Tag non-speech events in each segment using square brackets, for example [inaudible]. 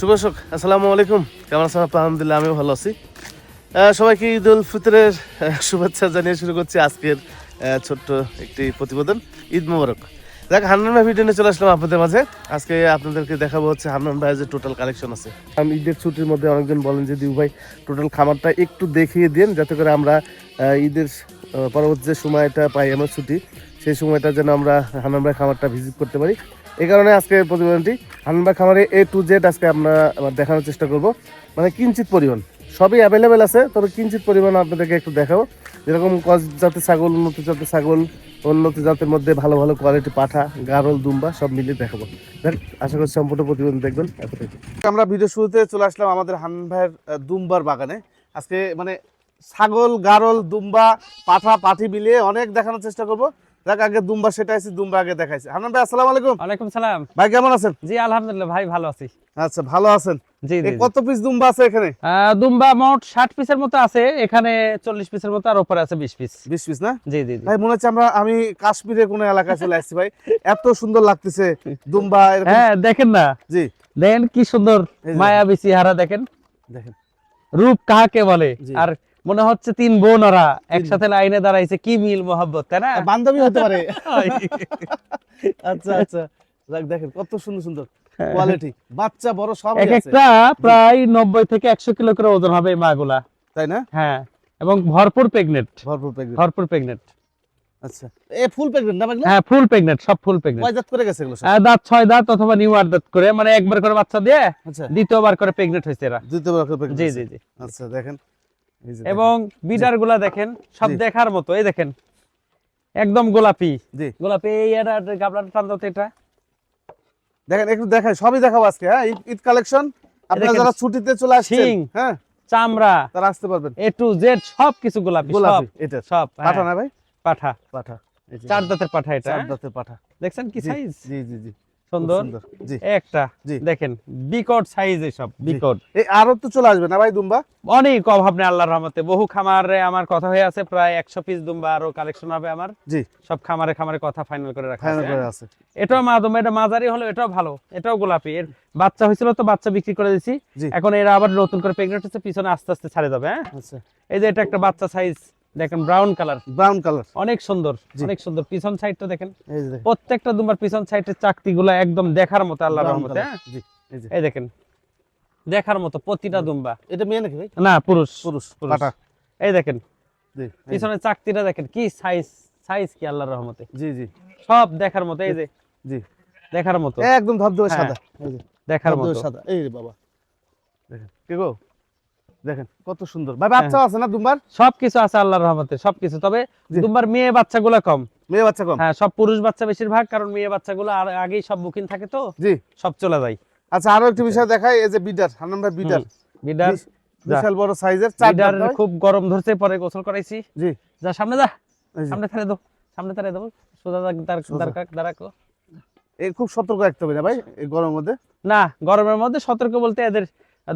শুভশক আসসালামু আলাইকুম। কেমন আছেন আপনি আলহামদুলিল্লাহ, আমিও ভালো আছি। সবাইকে ঈদ উল ফিতরের শুভেচ্ছা জানিয়ে শুরু করছি আজকের ছোট্ট একটি প্রতিবেদন, ঈদ মোবারক। দেখ হান্নান ভাই ভিডিও নিয়ে চলে আসলাম আপনাদের মাঝে। আজকে আপনাদেরকে দেখাবো হচ্ছে হান্নান ভাইয়ের যে টোটাল কালেকশন আছে। আমি ঈদের ছুটির মধ্যে অনেকজন বলেন যে, দিউ ভাই টোটাল খামারটা একটু দেখিয়ে দিন যাতে করে আমরা ঈদের পরবর্তী সময়টা পাই, আমরা ছুটি। সেই সময়টা যেন আমরা হান্নান ভাই খামারটা ভিজিট করতে পারি। এই কারণে আজকের প্রতিবেদনটি। হান্নান খামারে এ টু জেড আজকে আমরা দেখানোর চেষ্টা করব। মানে কিঞ্চিত পরিমাণ। সবই অ্যাভেলেবেল আছে, তবে কিঞ্চিত পরিমাণ আপনাদেরকে একটু দেখাবো। যেরকম কস জাতের ছাগল উন্নত জাতের ছাগল উন্নত জাতের মধ্যে ভালো ভালো কোয়ালিটি পাঠা, গারল, দুম্বা সব মিলিয়ে দেখাবো। দেখ, আশা করছি সম্পূর্ণ প্রতিবেদন দেখবেন। আমরা ভিডিও শুরুতে চলে আসলাম আমাদের হান্নান ভাইয়ের দুম্বার বাগানে। আজকে মানে ছাগল, গারল, দুম্বা, পাঠা, পাঠি মিলিয়ে অনেক দেখানোর চেষ্টা করব। আগে দুম্বা সেটা আছে দুম্বা আগে দেখাইছে। হান্নান ভাই আসসালামু আলাইকুম। ওয়ালাইকুম সালাম। ভাই কেমন আছেন? জি আলহামদুলিল্লাহ ভাই ভালো আছি। আচ্ছা ভালো আছেন? জি কত পিস দুম্বা আছে এখানে? দুম্বা মোট পিসের মতো আছে এখানে চল্লিশ পিসের মতো আর উপরে আছে বিশ পিস বিশ পিস না? জি জি জি। ভাই মনে হচ্ছে আমরা আমি কাশ্মীরের কোন এলাকায় চলে আসছি ভাই। এত সুন্দর লাগতেছে দুম্বা এরকম। হ্যাঁ দেখেন না। জি। দেখেন কি সুন্দর এই যে। মায়াবী চেহারা দেখেন। দেখেন। রূপ কাহাকে বলে? আর মনে হচ্ছে তিন বোন ওরা একসাথে লাইনে দাঁড়াইছে কি মিল মোহাব্বত তাই না? বান্ধবী হতে পারে। আচ্ছা আচ্ছা। দেখ দেখেন কত সুন্দর সুন্দর কোয়ালিটি বাচ্চা বড় সব এক আছে। একটা প্রায় নব্বই থেকে একশো কিলো করে ওজন হবে এই মাগুলা। তাই না? হ্যাঁ এবং ভরপুর প্রেগনেন্ট ভরপুর প্রেগনেন্ট ভরপুর প্রেগনেন্ট আচ্ছা। এ ফুল প্রেগনেন্ট না ভাই হ্যাঁ ফুল প্রেগনেন্ট সব ফুল প্রেগনেন্ট কয় জাত করে গেছে এগুলো সব? দাঁত ছয় দাঁত অথবা নিউ আর দাঁত করে মানে একবার করে বাচ্চা দিয়ে আচ্ছা। দ্বিতীয়বার করে প্রেগনেন্ট হয়েছে এরা। দ্বিতীয়বার করে জি জি জি। আচ্ছা দেখেন। এবং বিডারগুলা দেখেন সব দেখার মতো এই দেখেন। একদম গোলাপি। গোলাপি এই এটা গাবলাটা টান দাও এটা। দেখেন একটু দেখাই সবই দেখাবো আজকে হ্যাঁ? ঈদ- কালেকশন আপনারা যারা ছুটিতে চলে আসছেন হ্যাঁ? চামড়া তারা আসতে পারবেন। এ টু জেড সব কিছু গোলাপি সব। এটা। সব হ্যাঁ, পাঠা না ভাই? পাঠা। পাঠা। চার দাঁতের পাঠা এটা চার হ্যাঁ? দাঁতের পাঠা। দেখছেন কি সাইজ জি জি জি। সুন্দর। জি। একটা দেখেন বিকট সাইজ এসব বিকট এই আরও তো চলে আসবে না ভাই দুম্বা? অনেক অভাব নেই আল্লাহর রহমতে। বহু খামারে আমার কথা হয়ে আছে প্রায় একশো পিস দুম্বা আরও কালেকশন হবে আমার। জি। সব খামারে খামারে কথা ফাইনাল করে রাখা? আছে। এটাও মাদম এটা মাঝারি হলো এটাও ভালো এটাও গোলাপি। এর বাচ্চা হয়েছিল তো বাচ্চা বিক্রি করে দিছি। এখন এরা আবার নতুন করে প্রেগনেন্ট হচ্ছে পিছনে আস্তে আস্তে ছাড়ে যাবে হ্যাঁ? আচ্ছা। এই যে এটা একটা বাচ্চা সাইজ দেখেন ব্রাউন কালার ব্রাউন কালার অনেক সুন্দর অনেক সুন্দর। পিছন সাইডটা দেখেন। প্রত্যেকটা দুম্বার পিছন সাইডের চাকতি গুলা একদম দেখার মতো আল্লাহর রহমতে হ্যাঁ? এই দেখেন দেখার মতো প্রতিটা দুম্বা। এটা মেয়ে নাকি ভাই? না পুরুষ। পুরুষ পুরুষ। এই দেখেন জি পিছনের চাকতিটা দেখেন কি সাইজ সাইজ কি আল্লাহর রহমতে। জি জি। সব দেখার মতো এই যে। জি। দেখার মতো। একদম ধবধবে হ্যাঁ, সাদা এই যে। দেখার মতো। সাদা। এই বাবা। দেখেন। কি গো? দেখেন কত সুন্দর। ভাই বাচ্চা হ্যাঁ। আছে না দুম্বার? সবকিছু আছে আল্লাহর রহমতে সবকিছু। তবে দুম্বার মেয়ে বাচ্চাগুলো কম। মেয়ে বাচ্চা কম? হ্যাঁ সব পুরুষ বাচ্চা বেশিরভাগ কারণ মেয়ে বাচ্চাগুলো আর আগেই সব বুকিং থাকে তো জি। সব চলে যায়। আচ্ছা আরও একটি বিষয় দেখাই এই যে বিডার হান্নান ভাই বিডার বিডার বিশাল বড় সাইজের চার বিডার খুব গরম ধরছে পরে গোসল করাইছি। জি। যা সামনে যা সামনে থারে দাও সামনে থারে দাও সোজা দাঁড় সোজা। দাঁড় দাঁড়াকো এই খুব সতর্ক রাখতে হবে না ভাই এই গরমের মধ্যে? না গরমের মধ্যে সতর্ক বলতে এদের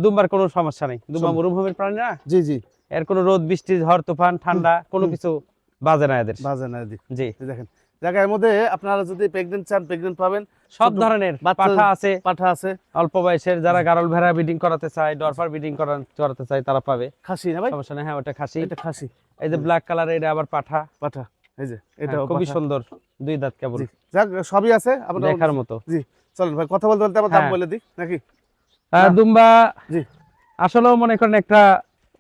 দুম্বার কোনো সমস্যা নেই। দুম্বা মরুভূমির প্রাণী না? জি জি। এর কোনো রোদ বৃষ্টি ঝড় তুফান ঠান্ডা কোনো কিছু বাজে না এদের। বাজে না দি জি। দেখেন জায়গার মধ্যে আপনারা যদি প্রেগনেন্ট চান প্রেগনেন্ট পাবেন। সব ধরনের পাঠা আছে। পাঠা আছে। অল্প বয়সের যারা গারল ভেড়া ব্রিডিং করাতে চায় ডরফার ব্রিডিং করাতে চায় তারা পাবে। খাসি না ভাই? সমস্যা নেই হ্যাঁ ওটা খাসি। এটা খাসি। এই যে ব্ল্যাক কালার এটা আবার পাঠা। পাঠা এই যে হ্যাঁ, এটা খুবই সুন্দর দুই দাঁত কেবল। যাক সবই আছে। আপনারা দেখার মতো। জি চলেন ভাই কথা বলতে বলতে আমার দাম হ্যাঁ। বলে দিই নাকি। দুম্বা জি। আসলেও মনে করেন একটা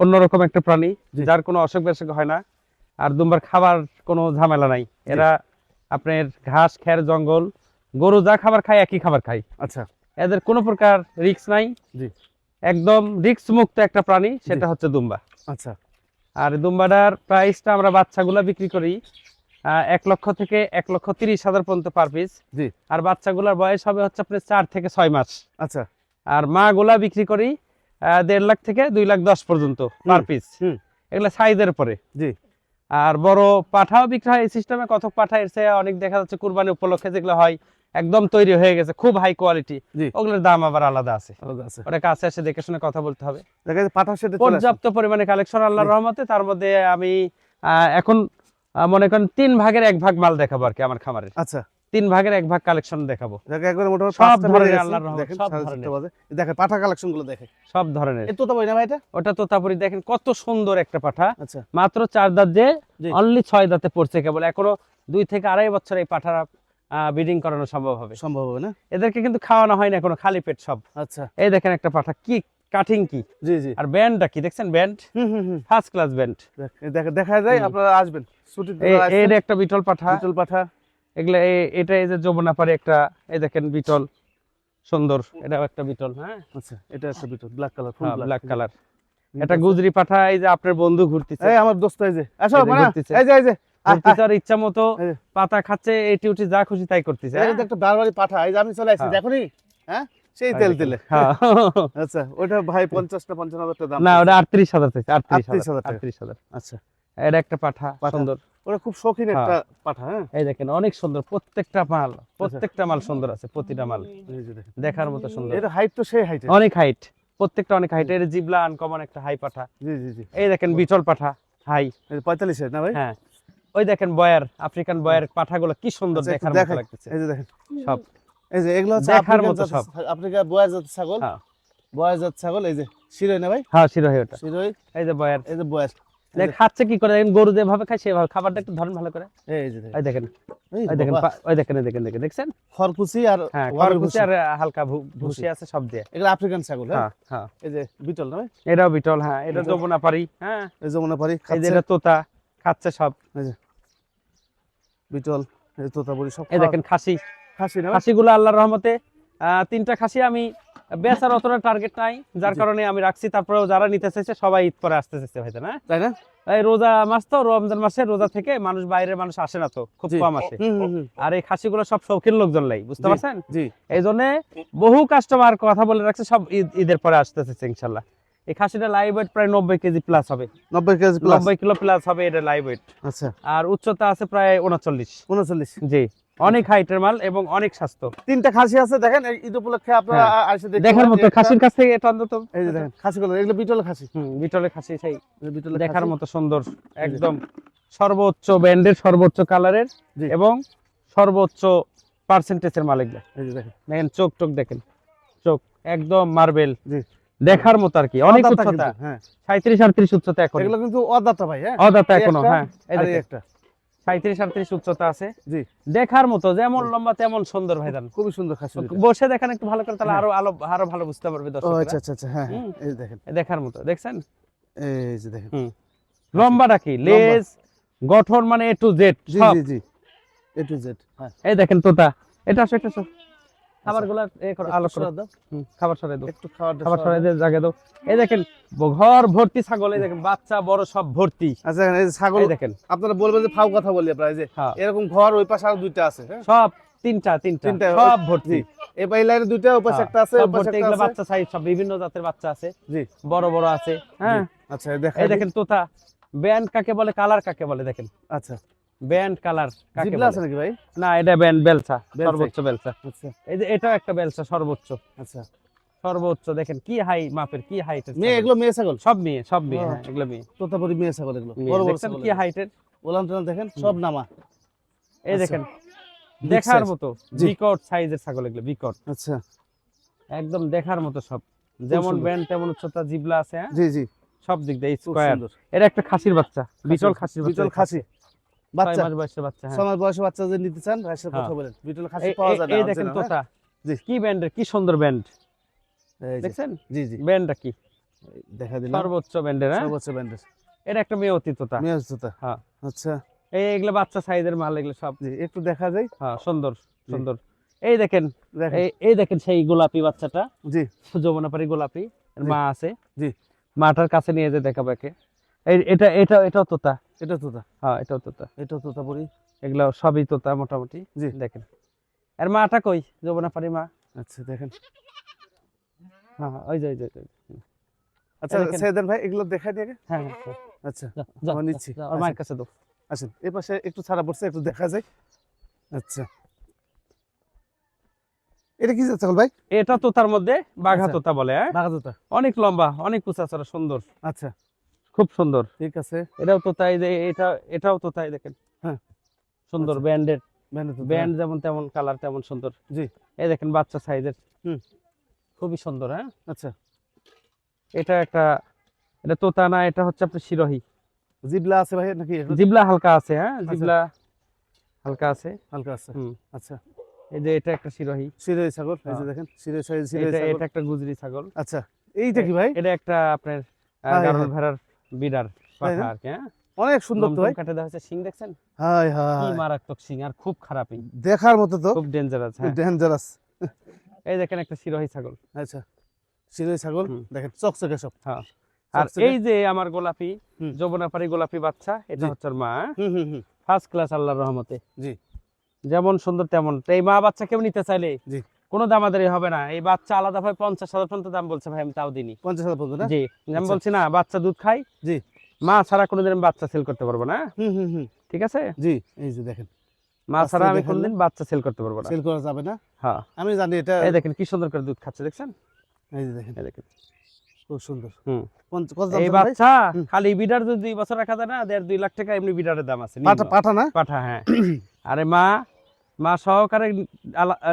অন্যরকম একটা প্রাণী যার কোনো অসুখ বিসুখ হয় না। আর দুম্বার খাবার কোনো ঝামেলা নাই। এরা আপনার ঘাস খের জঙ্গল গরু যা খাবার খায় একই খাবার খায়। আচ্ছা। এদের কোনো প্রকার রিস্ক নাই। জি। একদম রিস্ক মুক্ত একটা প্রাণী সেটা হচ্ছে দুম্বা। আচ্ছা। আর দুম্বাটার প্রাইসটা আমরা বাচ্চাগুলা বিক্রি করি এক লক্ষ থেকে এক লক্ষ তিরিশ হাজার পর্যন্ত পার পিস। জি। আর বাচ্চাগুলার বয়স হবে হচ্ছে আপনার চার থেকে ছয় মাস। আচ্ছা। আর মা গুলা বিক্রি করি দেড় লাখ থেকে দুই লাখ দশ পর্যন্ত পার পিস এগুলো সাইজের পরে। জি। আর বড় পাঠাও বিক্রি হয় এই সিস্টেমে কত পাঠা এসে অনেক দেখা যাচ্ছে কুরবানি উপলক্ষে যেগুলো হয় একদম তৈরি হয়ে গেছে খুব হাই কোয়ালিটি ওগুলোর দাম আবার আলাদা আছে। আলাদা আছে। ওটা কাছে এসে দেখে শুনে কথা বলতে হবে। দেখা যাচ্ছে পাঠা সেটা চলে আসে। পর্যাপ্ত পরিমাণে কালেকশন আল্লাহর রহমতে তার মধ্যে আমি আহ, এখন মনে করেন তিন ভাগের এক ভাগ মাল দেখাবো আর কি আমার খামারের। আচ্ছা। তিন ভাগের এক ভাগ কালেকশন দেখাবো। মোটামুটি সব ধরনের বেজে আল্লাহর রহমতে, দেখেন সব ধরনের। দেখেন পাঠা কালেকশনগুলো সব ধরনের। না ভাই এটা? ওটা তোতাপুরি দেখেন কত সুন্দর একটা পাঠা। আচ্ছা। মাত্র চার দাঁত যে অনলি ছয় দাঁতে পড়ছে কেবল। এখনও দুই থেকে আড়াই বছর এই পাঠারা ব্রিডিং করানো সম্ভব হবে। সম্ভব হবে না? এদেরকে কিন্তু খাওয়ানো হয় না কোনো খালি পেট সব। আচ্ছা। এই দেখেন একটা পাঠা কি কাটিং কি? জি জি। আর ব্যান্ডটা কি দেখছেন ব্যান্ড? First class band. দেখে- দেখা যায় আপনারা আসবেন। ছুটির। এটা একটা বিটল পাঠা। বিটল পাঠা। এগুলা এটা এই যে যমুনা পারে একটা এই দেখেন বিটল সুন্দর। এটাও একটা বিটল হ্যাঁ? আচ্ছা এটা একটা Beetal black colour full black colour এটা গুজরি পাঠা এই যে আপনার বন্ধু ঘুরতেছে। এই আমার দোস্ত এই যে। আসো মানা এই যে এই যে। ঘুরতেছে ইচ্ছা মতো পাতা খাচ্ছে এটি উঠি যা খুশি তাই করতেছে এটা হ্যাঁ? একটা বারবারই পাঠা এই যে আমি চলে আসছি হ্যাঁ। দেখনি হ্যাঁ? সেই তেল। তেলে। হ্যাঁ। [laughs] আচ্ছা ওটা ভাই পঞ্চাশটা পঞ্চান্ন হাজার টাকা দাম না ওটা আটত্রিশ হাজার আটত্রিশ 38,000 হাজার টাকা। আটত্রিশ হাজার। আচ্ছা। এটা একটা পাঠা পাঠা। সুন্দর। ওটা খুব শৌখিন হ্যাঁ। একটা পাঠা হ্যাঁ? এই দেখেন অনেক সুন্দর প্রত্যেকটা মাল প্রত্যেকটা মাল সুন্দর আছে প্রতিটা মাল। দেখার মতো সুন্দর। এটা হাইট তো সেই হাইট অনেক হাইট প্রত্যেকটা অনেক হাইট এর জিবলা আনকমন একটা হাই পাঠা। জি জি জি। এই দেখেন বিচল পাঠা হাই পঁয়তাল্লিশের না ভাই? হ্যাঁ। ওই দেখেন বয়ার আফ্রিকান বয়ার পাঠাগুলো কি সুন্দর আচ্ছা, দেখার মতো লাগতেছে। এই যে দেখেন। সব। এই যে এগুলো হচ্ছে দেখার মতো সব। আফ্রিকা বয়া জাতের ছাগল। হ্যাঁ। বয়া জাত ছাগল এই যে শিরোই না ভাই? হ্যাঁ শিরোহী ওটা। শিরোই। এই যে বয়ার। এই যে বয়া দেখ খাচ্ছে কি করে? দেখেন গরু যেভাবে খায় সেভাবে। খাবারটা একটু ধরেন ভালো করে। এই যে দেখেন ওই দেখেন। এই ওই দেখেন ওই দেখেন দেখেন দেখেন দেখছেন? খরকুচি আর হ্যাঁ খরকুচি আর হালকা ভুসি। আছে সব দিয়ে। এগুলো আফ্রিকান ছাগল হ্যাঁ? হ্যাঁ হ্যাঁ। এই যে বিটল না এটাও বিটল হ্যাঁ এটা যমুনা পারি হ্যাঁ। এই যে মনে পারি এই যে এটা তোতা খাচ্ছে সব। বিটল এই যে তোতাপুরি সব এই দেখেন খাসি। খাসি না? খাসিগুলো আল্লাহর রহমতে আহ, তিনটা খাসি আমি বেচার অতটা টার্গেট নাই যার কারণে আমি রাখছি। তারপরেও যারা নিতে চাইছে সবাই ঈদ পরে আসতে চাইছে ভাই না? তাই না? এই রোজা মাস তো রমজান মাসে রোজা থেকে মানুষ বাইরের মানুষ আসে না তো খুব কম আসে। আর এই খাসিগুলো সব শৌখিন লোকজন লাই বুঝতে পারছেন? এই জন্য বহু কাস্টমার কথা বলে রাখছে সব ঈদ ঈদের পরে আসতেছে ইনশাল্লাহ। এই খাসিটা লাইভ ওয়েট প্রায় নব্বই কেজি প্লাস হবে। নব্বই কেজি নব্বই কিলো প্লাস হবে এটা লাইভ ওয়েট আচ্ছা। আর উচ্চতা আছে প্রায় উনচল্লিশ। উনচল্লিশ। জি। অনেক হাইটের মাল এবং অনেক স্বাস্থ্য। তিনটা খাসি আছে দেখেন ঈদ উপলক্ষে আপনারা হ্যাঁ। আসে দেখার মতো খাসির কাছ থেকে এটা অন্তত। এই যে দেখেন এগুলো বিটল খাসি। হুম, খাসি সেই বিটল দেখার মতো সুন্দর একদম সর্বোচ্চ ব্যান্ডের সর্বোচ্চ কালারের এবং সর্বোচ্চ পার্সেন্টেজের মাল এগুলো। এই যে দেখেন। দেখেন চোখ টোক দেখেন। চোখ একদম মার্বেল। জি। দেখার মতো আর কি অনেক উচ্চতা। হ্যাঁ। সাঁত্রিশ আটত্রিশ উচ্চতা এখন। এগুলো কিন্তু অদাতা ভাই হ্যাঁ। অদাতা এখনও হ্যাঁ এই একটা। সাঁত্রিশ আটত্রিশ উচ্চতা আছে। জি। দেখার মতো যেমন লম্বা তেমন সুন্দর ভাইদান খুবই সুন্দর খাসি বসে দেখেন একটু ভালো করে তাহলে হ্যাঁ। আরও আলো আরও ভালো বুঝতে পারবে দর্শক আচ্ছা আচ্ছা আচ্ছা হ্যাঁ হ্যাঁ, এই দেখেন। দেখার মতো দেখছেন? এই যে দেখেন। লম্বাটা কি? লেজ গঠন মানে এ টু জেড জি জি জি। এ টু জেড হ্যাঁ। এই দেখেন তোতা। এটা আসো এটা আসো। খাবারগুলা এ করো আলো একটু দাও, খাবার সরাই দাও। একটু খাবার খাবার সরাই দিয়ে জায়গা দাও এই দেখেন ঘর ভর্তি ছাগল এই দেখেন বাচ্চা বড় সব ভর্তি। আচ্ছা এই ছাগল দেখেন। আপনারা বলবেন যে ফাউ কথা বলি আপনারা যে হ্যাঁ। এরকম ঘর ওই পাশে আরও দুইটা আছে হ্যাঁ? সব তিনটা তিনটা সব ভর্তি। এই পাই লাইনে দুইটা ওই পাশে হ্যাঁ, একটা আছে ওই পাশে একটা আছে। বাচ্চা সাইজ সব বিভিন্ন জাতের বাচ্চা আছে। জি। বড় বড় আছে। হ্যাঁ। আচ্ছা দেখেন। এই দেখেন তোতা। ব্যান্ড কাকে বলে কালার কাকে বলে দেখেন। আচ্ছা। ব্যান্ড কালার কাকে বলে? নাকি ভাই? না এটা ব্যান্ড বেলসা। সর্বোচ্চ বেলসা। আচ্ছা। এই যে এটাও একটা বেলসা সর্বোচ্চ। আচ্ছা। সর্বোচ্চ দেখেন কি হাই মাপের কি হাইটের মেয়ে এগুলো মেয়ে ছাগল? সব মেয়ে সব মেয়ে হ্যাঁ এগুলো মেয়ে। তোতাপুরি মেয়ে ছাগল এগুলো বড় বড় ছাগল কি হাইটের ওলান টোলান দেখেন সব নামা। এই আচ্ছা। দেখেন দেখার মতো। বিকট সাইজের ছাগল এগুলো বিকট। আচ্ছা। একদম দেখার মতো সব। যেমন ব্যান্ড তেমন উচ্চতা জিবলা আছে হ্যাঁ? জি জি। সব দিক দিয়ে স্কয়ার এটা একটা খাসির বাচ্চা বিটল খাসির বাচ্চা। বিটল খাসি। বাচ্চা। মাস বয়সের বাচ্চা হ্যাঁ। ছয় মাস বয়সে বাচ্চা যদি নিতে চান ভাইয়ের সাথে হ্যাঁ। কথা বলেন বিটল খাসি পাওয়া যায় না এই দেখেন হ্যাঁ? তোতা জি। কি ব্যান্ডের কি সুন্দর ব্যান্ড? দেখছেন? জি জি। ব্যান্ডটা কি? দেখা দিলাম। সর্বোচ্চ ব্যান্ডের হ্যাঁ? সর্বোচ্চ ব্যান্ডের। এটা একটা মেয়ে অতি মেয়ে জুতা হ্যাঁ। আচ্ছা। এই এগুলো বাচ্চা সাইজের মাল এগুলো সব। জি একটু দেখা যায় হ্যাঁ সুন্দর সুন্দর। এই দেখেন দেখেন। এই দেখেন সেই গোলাপি বাচ্চাটা। জি। যমুনাপাড়ি গোলাপি মা আছে। জি। মাটার কাছে নিয়ে যে দেখাবো একে। এটা এটা এটাও তোতা। এটা তোতা। হ্যাঁ এটাও তোতা। এটা তোতাপুরি এগুলো সবই তোতা মোটামুটি। জি। দেখেন। আর মাটা কই? যমুনাপাড়ি মা। আচ্ছা দেখেন। হ্যাঁ হ্যাঁ, ওই যে ওই যে, আচ্ছা। ভাই এগুলো দেখাই দিয়ে হ্যাঁ হ্যাঁ, হ্যাঁ। আচ্ছা আমার নিচ্ছি। যাও, মায়ের কাছে দাও। আসেন এই পাশে একটু ছাড়া পড়ছে একটু দেখা যায়। আচ্ছা। এটা কি যাচ্ছে ভাই? এটা তোতার মধ্যে বাঘা আচ্ছা। তোতা বলে হ্যাঁ? বাঘা জুতা অনেক লম্বা অনেক উঁচা সুন্দর। আচ্ছা। খুব সুন্দর। ঠিক আছে। এটাও তোতাই যে এটা এটাও তো তাই দেখেন। হ্যাঁ। সুন্দর আচ্ছা। ব্যান্ডের ব্যান্ড যেমন তেমন কালার তেমন সুন্দর। জি। এই দেখেন বাচ্চা সাইজের। হুম। খুবই সুন্দর হ্যাঁ? আচ্ছা। এটা একটা এটা তোতা না এটা হচ্ছে আপনার শিরোহী। জিবলা আছে ভাই নাকি? জিবলা হালকা আছে হ্যাঁ? জিবলা হালকা আছে। হালকা আছে। হুম। আচ্ছা। এই যে এটা একটা শিরোহী। সিরে ছাগল এই যে হ্যাঁ। দেখেন সাইজ সিরে এটা একটা গুজরি ছাগল। আচ্ছা। এইটা কি ভাই? এটা একটা আপনার হ্যাঁ। ভেড়ার বিডার? পাঠা আর কি হ্যাঁ? অনেক সুন্দর তো ভাই। কাটে দেওয়া হয়েছে শিং দেখছেন? হাই কি মারাত্মক শিং আর খুব খারাপই। দেখার মতো তো। খুব ডেঞ্জারাস হ্যাঁ। ডেঞ্জারাস এই দেখেন একটা শিরোহী ছাগল। আচ্ছা ছাগল। দেখেন চকচকে সব। হ্যাঁ। আর এই যে আমার গোলাপি। যমুনাপাড়ি গোলাপি বাচ্চা এটা হচ্ছে মা হুম হুম হুম। ফার্স্ট ক্লাস আল্লাহর রহমতে। জি। যেমন সুন্দর তেমন। এই মা বাচ্চা কেউ নিতে চাইলে জি। কোনো দামাদারি হবে না। এই বাচ্চা আলাদা ভাবে পঞ্চাশ হাজার পর্যন্ত দাম বলছে ভাই আমি তাও দিনি পঞ্চাশ হাজার পর্যন্ত জি আমি আচ্ছা। বলছি না বাচ্চা দুধ খাই। জি। মা ছাড়া কোনোদিন আমি বাচ্চা সেল করতে পারব না। হুম হুম হুম। ঠিক আছে? জি এই যে দেখেন। মা ছাড়া আমি কোনোদিন বাচ্চা সেল করতে পারব না। সেল করা যাবে না? হ্যাঁ। আমি জানি এটা এই দেখেন কি সুন্দর করে দুধ খাচ্ছে দেখছেন? এই যে দেখেন। এই দেখেন। খুব সুন্দর। হুম। এই বাচ্চা খালি বিডার যদি দুই বছর রাখা যায় না দেড় দুই লাখ টাকা এমনি বিডারের দাম আছে পাঠা পাঠা না? পাঠা হ্যাঁ। আরে মা মা সহকারে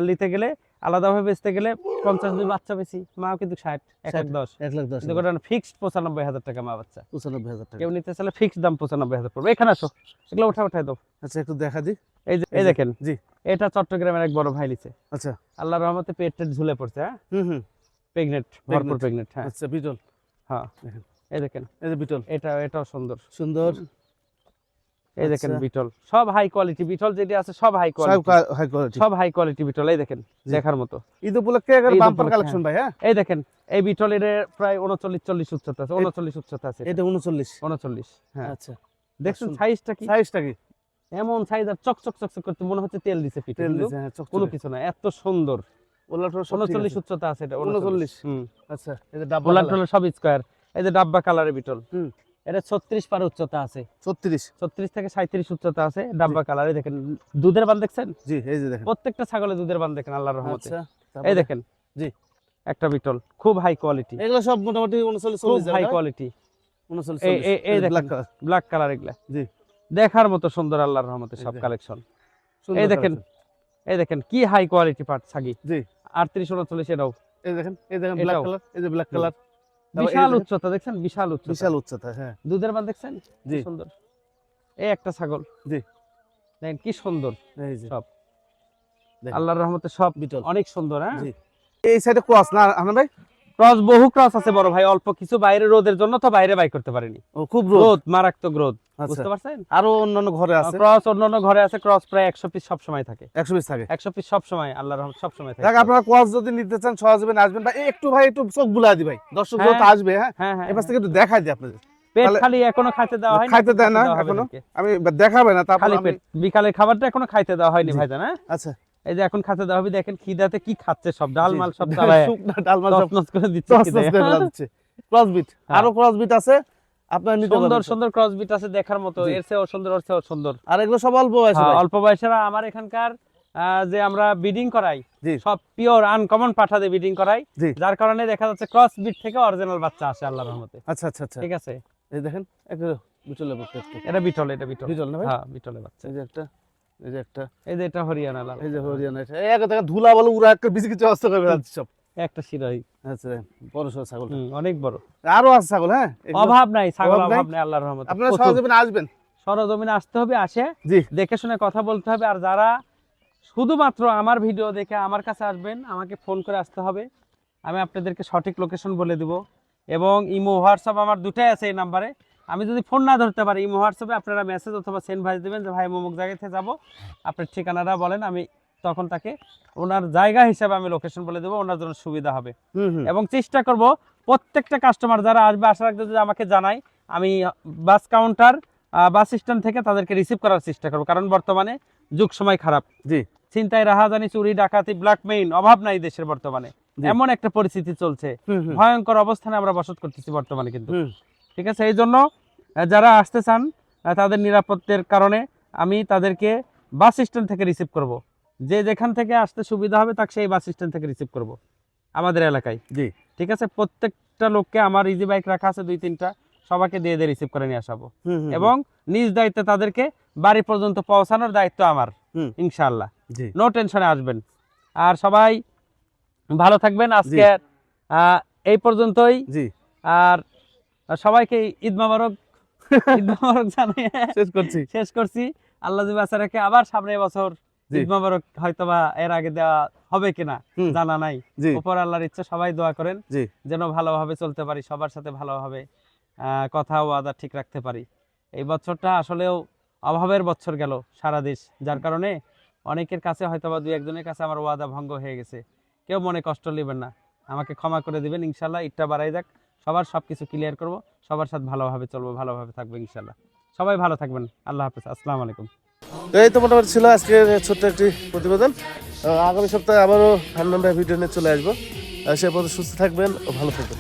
নিতে গেলে আলাদাভাবে বেচতে গেলে পঞ্চাশ দুই বাচ্চা বেশি মাও কিন্তু ষাট এক লাখ দশ। এক লাখ দশ। ফিক্সড পঁচানব্বই হাজার টাকা মা বাচ্চা। পঁচানব্বই হাজার টাকা। কেউ নিতে চাইলে ফিক্সড দাম পঁচানব্বই হাজার পড়বে। এখানে আসো এগুলো উঠা উঠাই দাও। আচ্ছা একটু দেখা দি এই যে এই দেখেন জি। এটা চট্টগ্রামের এক বড় ভাই লিছে আচ্ছা। আল্লাহ রহমতে পেট টেট ঝুলে পড়ছে হ্যাঁ? হুম হুম। প্রেগনেন্ট ভরপুর প্রেগনেন্ট হ্যাঁ। আচ্ছা বিটল। হ্যাঁ। দেখেন। এই দেখেন এই যে বিটল। এটা এটাও সুন্দর। সুন্দর। এই দেখেন আচ্ছা। বিটল। সব হাই কোয়ালিটি বিটল যেটি আছে সব হাই কোয়ালিটি সব হাই কোয়ালিটি বিটল এই দেখেন দেখার মতো। ঈদ উপলক্ষে বাম্পার কালেকশন ভাই হ্যাঁ? এই দেখেন এই বিটলের প্রায় উনচল্লিশ চল্লিশ উচ্চতা আছে উনচল্লিশ উচ্চতা আছে এটা। উনচল্লিশ। উনচল্লিশ হ্যাঁ। আচ্ছা। দেখছেন সাইজটা কি? সাইজটা কি? এমন সাইজ আর চকচক চকচক করতে মনে হচ্ছে তেল দিছে পিঠে তেল দিছে হ্যাঁ কোনো কিছু না এত সুন্দর। উনচল্লিশ উচ্চতা আছে এটা 39 হুম। আচ্ছা এই যে ডাব্বা সব স্কোয়ার এই যে ডাব্বা কালারের বিটল। হুম। এটা ছত্রিশ পার উচ্চতা আছে। 36 ছত্রিশ থেকে সাঁত্রিশ উচ্চতা আছে। ডাব্বা কালারে দেখেন। দুধের বান দেখছেন? জি এই যে দেখেন। প্রত্যেকটা ছাগলে দুধের বান দেখেন আল্লাহর রহমতে। আচ্ছা এই দেখেন। জি। একটা বিটল। খুব হাই কোয়ালিটি এগুলো সব মোটামুটি উনচল্লিশ খুব হাই কোয়ালিটি উনচল্লিশ এই- দেখেন। ব্ল্যাক কালার এগুলা। জি। দেখার মতো সুন্দর আল্লাহর রহমতে সব কালেকশন এই দেখেন। এই দেখেন কি হাই কোয়ালিটি পাট ছাগি। জি। আটত্রিশ উনচল্লিশ এটাও। এই দেখেন এই দেখেন ব্ল্যাক কালার এই যে ব্ল্যাক কালার বিশাল উচ্চতা দেখছেন? বিশাল উচ্চতা। বিশাল উচ্চতা হ্যাঁ। দুধের বান দেখছেন? জি। সুন্দর। এই একটা ছাগল। জি। দেখেন কি সুন্দর। এই যে। সব। আল্লাহর রহমতে সব বিটল। অনেক সুন্দর হ্যাঁ? জি। এই সাইডে ক্রস না আমরা ভাই? ক্রস বহু ক্রস আছে বড় ভাই অল্প কিছু বাইরে রোদের জন্য তো বাইরে বাই করতে পারিনি। ও খুব রোদ? মারাত্মক রোদ আচ্ছা। বুঝতে পারছেন? আরও অন্যান্য ঘরে আছে? ক্রস অন্যান্য ঘরে আছে ক্রস প্রায় একশো পিস সব সময় থাকে। একশো পিস থাকে? একশো পিস সব সময় আল্লাহর রহমত সব সময় থাকে। আপনারা ক্রস যদি নিতে চান সহজে আসবেন। ভাই একটু ভাই একটু চোখ বুলা দি ভাই। দর্শক হ্যাঁ। যত আসবে হ্যাঁ? হ্যাঁ হ্যাঁ এবার থেকে একটু দেখাই দিই আপনাদের। পেট খালি এখনও খাইতে দেওয়া হয়নি খাইতে দেয় না এখনও? আমি দেখাবে না তারপর খালি পেট। বিকালের খাবারটা এখনও খাইতে দেওয়া হয়নি ভাই জানা আচ্ছা। এই যে এখন খাইতে দেওয়া হবে দেখেন খিদাতে কি খাচ্ছে সব ডাল মাল সব চালায় শুকনা ডাল মাল সব তছনছ করে দিচ্ছে দিচ্ছে। হ্যাঁ। আরও আছে আপনার নিতে সুন্দর আছে দেখার মতো এর চেয়েও সুন্দর ওর চেয়েও সুন্দর। আর এগুলো সব অল্প বয়সে হ্যাঁ, অল্প বয়সেরা আমার এখানকার যে আমরা বিডিং করাই। সব পিওর আনকমন পাঠা দিয়ে বিডিং করাই। যার কারণে দেখা যাচ্ছে ক্রস বিট থেকে অরিজিনাল বাচ্চা আসে আল্লাহর রহমতে। আচ্ছা আচ্ছা আচ্ছা। ঠিক আছে? এই দেখেন একটু বিটলে এটা বিটল এটা বিটল। বিটল না ভাই? হ্যাঁ বিটলের বাচ্চা। এই যে একটা। এই যে একটা। এই যে এটা হরিয়ানা লাল। এই যে হরিয়ানা এটা। এক ধুলা বলে উড়া একটা কিছু ফেলাচ্ছে সব। একটা শিরাই। আচ্ছা বড় সড়ো ছাগল। অনেক বড়। আরও আছে ছাগল হ্যাঁ? অভাব নাই ছাগল অভাব নাই? আল্লাহর রহমতে। আপনারা। সহজে আসবেন? সরজমিনে আসতে হবে আসে। দেখে শুনে কথা বলতে হবে আর যারা শুধুমাত্র আমার ভিডিও দেখে আমার কাছে আসবেন আমাকে ফোন করে আসতে হবে। আমি আপনাদেরকে সঠিক লোকেশন বলে দিব। এবং ইমো হোয়াটসঅ্যাপ আমার দুটাই আছে এই নাম্বারে। আমি যদি ফোন না ধরতে পারি ইমো হোয়াটসঅ্যাপে আপনারা মেসেজ অথবা সেন্ড ভাইস দেবেন যে ভাই অমুক জায়গা থেকে যাব। আপনার ঠিকানাটা বলেন আমি তখন তাকে ওনার জায়গা হিসাবে আমি লোকেশন বলে দেবো ওনার জন্য সুবিধা হবে। এবং চেষ্টা করব প্রত্যেকটা কাস্টমার যারা আসবে আসার আগে যদি আমাকে জানায়। আমি বাস কাউন্টার বাস স্ট্যান্ড থেকে তাদেরকে রিসিভ করার চেষ্টা করব কারণ বর্তমানে যুগ সময় খারাপ। জি। চিন্তায় রাহাজানি চুরি ডাকাতি ব্ল্যাকমেইল অভাব নাই দেশের বর্তমানে। এমন একটা পরিস্থিতি চলছে। ভয়ঙ্কর অবস্থানে আমরা বসত করতেছি বর্তমানে কিন্তু। ঠিক আছে? এই জন্য যারা আসতে চান তাদের নিরাপত্তের কারণে আমি তাদেরকে বাস স্ট্যান্ড থেকে রিসিভ করব। যে যেখান থেকে আসতে সুবিধা হবে তাকে সেই বাস স্ট্যান্ড থেকে রিসিভ করব। আমাদের এলাকায়। জি। ঠিক আছে? প্রত্যেকটা লোককে আমার ইজি বাইক রাখা আছে দুই তিনটা। সবাইকে দিয়ে দিয়ে রিসিভ করে নিয়ে আসাবো। এবং নিজ দায়িত্বে তাদেরকে বাড়ি পর্যন্ত পৌঁছানোর দায়িত্ব আমার। জি। নো টেনশনে আসবেন। আর সবাই ভালো থাকবেন। আজকে এই পর্যন্তই। জি। আর সবাইকে ঈদ মোবারক। [laughs] ঈদ মোবারক জানিয়ে শেষ করছি। শেষ করছি। আল্লাহ বাঁচা রাখে আবার সামনের বছর ঈদ মোবারক হয়তোবা এর আগে দেওয়া হবে কিনা জানা নাই। উপর আল্লাহর ইচ্ছা সবাই দোয়া করেন যেন ভালোভাবে চলতে পারি সবার সাথে ভালোভাবে কথা ও আদা ঠিক রাখতে পারি। এই বছরটা আসলেও অভাবের বছর গেল সারা দেশ যার কারণে অনেকের কাছে হয়তো বা দুই একজনের কাছে আমার ওয়াদা ভঙ্গ হয়ে গেছে। কেউ মনে কষ্ট নেবেন না। আমাকে ক্ষমা করে দিবেন ইনশাল্লাহ ইটটা বাড়াই যাক। সবার সব কিছু ক্লিয়ার করব, সবার সাথে ভালোভাবে চলবো, ভালোভাবে থাকব ইনশাল্লাহ। সবাই ভালো থাকবেন, আল্লাহ হাফেজ, আসসালামু আলাইকুম। তো এই তো মোটামুটি ছিল আজকে ছোট্ট একটি প্রতিবেদন। আগামী সপ্তাহে আবারও হান্নান ভিডিও নিয়ে চলে আসব। সে পর্যন্ত সুস্থ থাকবেন ও ভালো থাকবেন।